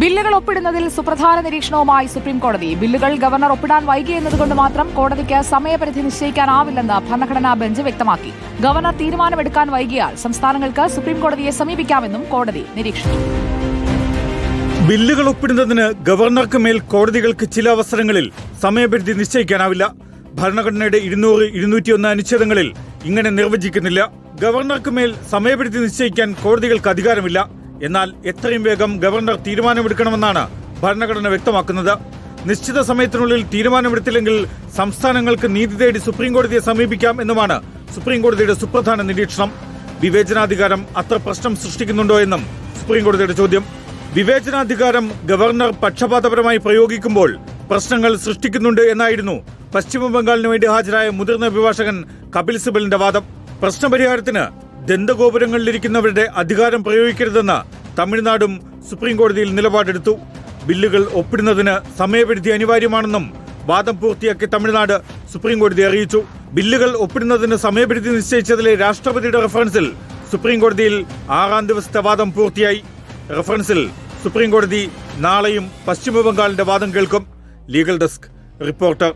ബില്ലുകൾ ഒപ്പിടുന്നതിൽ സുപ്രധാന നിരീക്ഷണവുമായി സുപ്രീം കോടതി ബില്ലുകൾ ഗവർണർ ഒപ്പിടാൻ വൈകിയെന്നതുകൊണ്ട് മാത്രം കോടതിക്ക് സമയപരിധി നിശ്ചയിക്കാനാവില്ലെന്ന് ഭരണഘടനാ ബെഞ്ച് വ്യക്തമാക്കി. ഗവർണർ തീരുമാനമെടുക്കാൻ വൈകിയാൽ സംസ്ഥാനങ്ങൾക്ക് സുപ്രീം കോടതിയെ സമീപിക്കാമെന്നും കോടതി നിരീക്ഷിച്ചു. ബില്ലുകൾ ഒപ്പിടുന്നതിന് ഗവർണർക്ക് മേൽ കോടതികൾക്ക് ചില അവസരങ്ങളിൽ സമയപരിധി നിശ്ചയിക്കാനാവില്ല. ഭരണഘടനയുടെ ഇരുന്നൂറ് ഇരുന്നൂറ്റിയൊന്ന് അനുച്ഛേദങ്ങളിൽ ഇങ്ങനെ നിർവചിക്കുന്നില്ല. ഗവർണർക്ക് മേൽ സമയപരിധി നിശ്ചയിക്കാൻ കോടതികൾക്ക് അധികാരമില്ല. എന്നാൽ എത്രയും വേഗം ഗവർണർ തീരുമാനമെടുക്കണമെന്നാണ് ഭരണഘടന വ്യക്തമാക്കുന്നത്. നിശ്ചിത സമയത്തിനുള്ളിൽ തീരുമാനമെടുത്തില്ലെങ്കിൽ സംസ്ഥാനങ്ങൾക്ക് നീതി തേടി സുപ്രീംകോടതിയെ സമീപിക്കാം എന്നുമാണ് സുപ്രീംകോടതിയുടെ സുപ്രധാന നിരീക്ഷണം. വിവേചനാധികാരം അത്ര പ്രശ്നം സൃഷ്ടിക്കുന്നുണ്ടോ എന്നും സുപ്രീംകോടതിയുടെ ചോദ്യം. വിവേചനാധികാരം ഗവർണർ പക്ഷപാതപരമായി പ്രയോഗിക്കുമ്പോൾ പ്രശ്നങ്ങൾ സൃഷ്ടിക്കുന്നുണ്ട് എന്നായിരുന്നു പശ്ചിമ ബംഗാളിന് വേണ്ടി ഹാജരായ മുതിർന്ന അഭിഭാഷകൻ കപിൽ സിബലിന്റെ വാദം. പ്രശ്നപരിഹാരത്തിന് ദന്തഗോപുരങ്ങളിലിരിക്കുന്നവരുടെ അധികാരം പ്രയോഗിക്കരുതെന്ന് തമിഴ്നാടും സുപ്രീം കോടതിയിൽ നിലപാടെടുത്തു. ബില്ലുകൾ ഒപ്പിടുന്നതിന് സമയപരിധി അനിവാര്യമാണെന്നും വാദം പൂർത്തിയാക്കി തമിഴ്നാട് സുപ്രീം കോടതി അറിയിച്ചു. ബില്ലുകൾ ഒപ്പിടുന്നതിന് സമയപരിധി നിശ്ചയിച്ചതിലെ രാഷ്ട്രപതിയുടെ റഫറൻസിൽ സുപ്രീം കോടതിയിൽ ആറാം ദിവസത്തെ വാദം പൂർത്തിയായി. റഫറൻസിൽ സുപ്രീം കോടതി നാളെയും പശ്ചിമബംഗാളിന്റെ വാദം കേൾക്കും. Legal desk reporter